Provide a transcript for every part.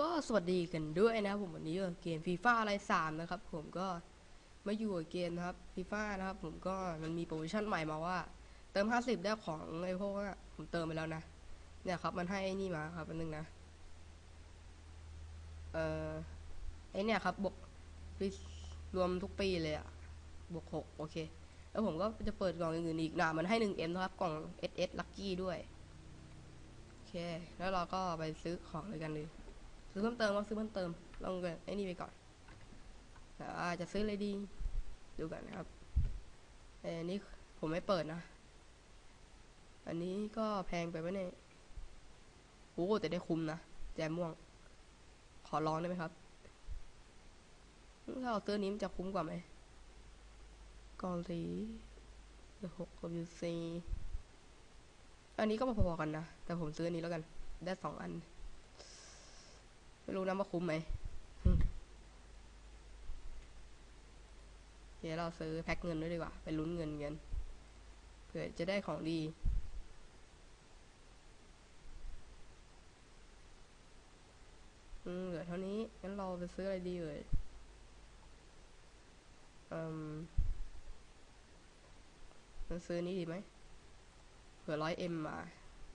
ก็สวัสดีกันด้วยนะครับผมวันนี้ก็เกมฟีฟ่าอะไรสามนะครับ ผมก็มาอยู่กับเกมนะครับฟีฟ่านะครับ ผมก็มันมีโปรโมชั่นใหม่มาว่า เติม 50 ได้ของไอ้พวกว่าผมเติมไปแล้วนะเนี่ยครับมันให้ไอ้นี่มาครับอันนึงนะเอ่อไอเนี่ยครับบวกรวมทุกปีเลยอะบวกหกโอเค แล้วผมก็จะเปิดกล่องอื่นอีกนะมันให้ 1M นะครับกล่อง SS Lucky ด้วย โอเค แล้วเราก็ไปซื้อของเลยกันเลย ซื้อเพิ่มเติมก็ซื้อเพิ่มเติมลองกันไอ้นี่ไปก่อนแต่ว่าจะซื้ออะไรดีดูกันนะครับเอันนี้ผมไม่เปิดนะ อันนี้ก็แพงไปไหมเนี่ยโอ้แต่ได้คุ้มนะแจมม่วง ขอลองได้ไหมครับถ้าเอาซื้อนี้มันจะคุ้มกว่าไหมกองสีหกกับยูซีอันนี้ก็พอๆกันนะ แต่ผมซื้ออันนี้แล้วกัน ได้สองอัน ไม่รู้นะว่าคุ้มไหมเดี๋ยวเราซื้อแพ็คเงินด้วยดีกว่า ไปลุ้นเงินเงินเผื่อจะได้ของดี อืมเหลือเท่านี้ งั้นเราไปซื้ออะไรดีเอ่ยอืมมันซื้อนี้ดีไหมเผื่อร้อยเอ็มมา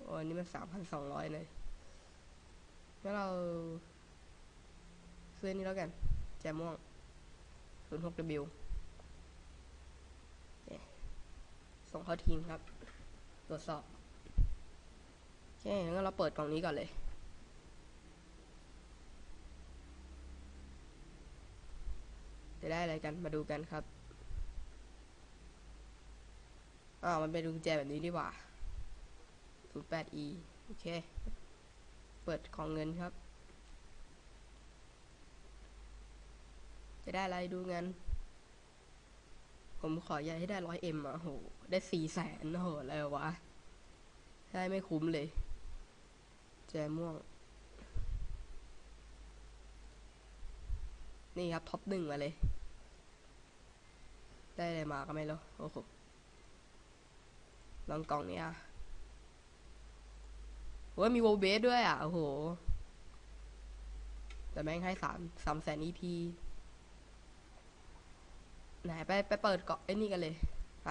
โอ้อันนี้มันสามพันสองร้อยเลย งั้นเรา ซื้อนนี้แล้วกัน แจม่วงศูนย์หก W เนี่ยส่งเข้าทีมครับ ตรวจสอบ โอเคงั้นเราเปิดกล่องนี้ก่อนเลยจะได้อะไรกันมาดูกันครับอ้ามันเป็นกุญแจแบบนี้ดีกว่า 08E โอเค เปิดของเงินครับ จะได้อะไรดูเงินผมขออยากให้ได้ร้อยเอ็มอะโห ได้สี่แสนโหอะไรวะ ได้ไม่คุ้มเลย แจม่วง นี่ครับ ท็อปหนึ่งมาเลย ได้อะไรมาก็ไม่รู้ โอ้โห ลองกล่องนี้อะโอ้ยมีโวเบสด้วยอะ โอ้โห แต่แม่งให้สามสามแสน EP ไหนไปไปเปิดเกาะไอ้นี่กันเลยไป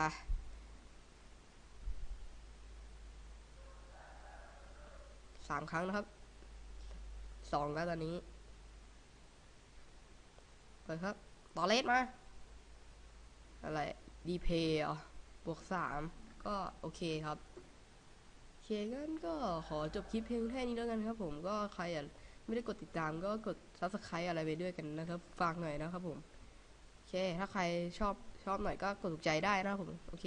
สามครั้งนะครับสองแล้วตอนนี้ เปิดครับ ต่อเลสมา อะไร ดีเพย์บวกสามก็โอเคครับโอเคงั้นก็ขอจบคลิปเพียงแค่นี้แล้วกันครับผมก็ใครอะไม่ได้กดติดตามก็กด subscribe อะไรไปด้วยกันนะครับฝากหน่อยนะครับผม เค ถ้าใครชอบชอบหน่อยก็กดถูกใจได้นะครับผม โอเค